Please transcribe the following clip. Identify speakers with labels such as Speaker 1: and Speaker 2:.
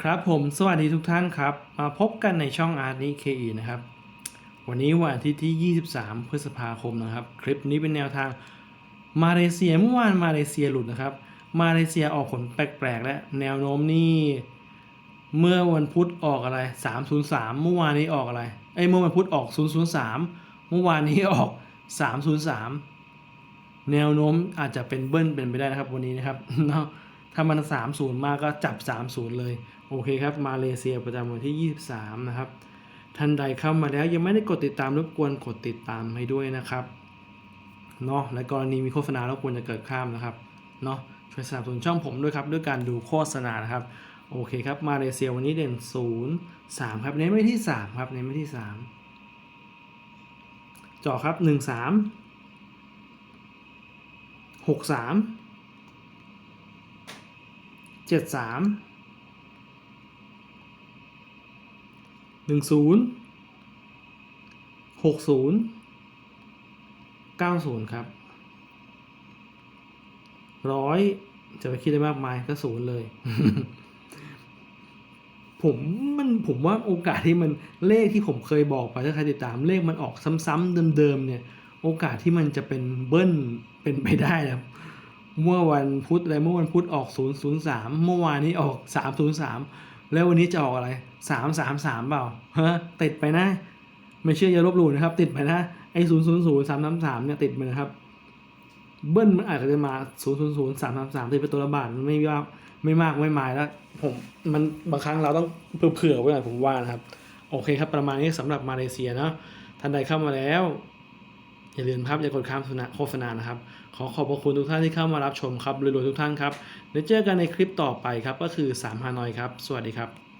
Speaker 1: ครับผมสวัสดีทุกท่านครับ มาพบกันในช่องอาร์ตนี้เคอีนะครับ วันนี้วันอาทิตย์ที่ 23 พฤษภาคมนะครับ คลิปนี้เป็นแนวทางมาเลเซียเมื่อวานมาเลเซียหลุดนะครับ มาเลเซียออกผลแปลกๆ และแนวโน้มนี่เมื่อวันพุธออกอะไร 303 เมื่อวานนี้ออกอะไรไอ้เมื่อวันพุธออก 003 เมื่อวานนี้ออก 303 แนวโน้มอาจจะเป็นเบิ้ลเป็นไปได้นะครับวันนี้นะครับเนาะ ถ้ามัน 30 มาก็จับ 30 เลย โอเคครับ มาเลเซียประจำวันที่ 23 นะครับ ท่านใดเข้ามาแล้วยังไม่ได้กดติดตามรบกวนกดติดตามให้ด้วยนะครับเนาะและกรณีมีโฆษณารบกวนจะเกิดข้ามนะครับเนาะช่วยสนับสนุนช่องผมด้วยครับ ด้วยการดูโฆษณานะครับโอเคครับ มาเลเซียวันนี้เด่น 0 3 ครับเน้นไปที่ 3 ครับเน้นไปที่3เจาะครับ 1 3 6 3 เจ็ดสามหนึ่งศูนย์หกศูนย์เก้าศูนย์ครับร้อยจะไปคิดได้มากมายก็ศูนย์เลย ผมมันผมว่าโอกาสที่มันเลขที่ผมเคยบอกไปถ้าใครติดตามเลขมันออกซ้ำๆเดิมๆเนี่ย โอกาสที่มันจะเป็นเบิ้ลเป็นไปได้นะครับ เมื่อวันพุธอะไรเมื่อวันพุธออก 003 เมื่อวานนี้ออก 303 แล้ววันนี้จะออกอะไร 333 เปล่าฮะติดไปนะ ไม่เชื่ออย่าลบหลู่นะครับ ติดไปนะไอ้000 333เนี่ยติดไปนะครับ เบิ้ลมันอาจจะมา 000 333ติดเป็นตัวละบาทมันไม่ว่าไม่มากไม่มายแล้ว ผมมันบางครั้งเราต้องเผื่อๆไว้หน่อยผมว่านะครับ โอเคครับประมาณนี้สำหรับมาเลเซียเนาะท่านใดเข้ามาแล้ว อย่าลืมครับอย่ากดข้ามโฆษณานะครับ ขอขอบพระคุณทุกท่านที่เข้ามารับชมครับรวยๆทุกท่านครับเดี๋ยวเจอกันในคลิปต่อไปครับก็คือ3ฮานอยครับ สวัสดีครับ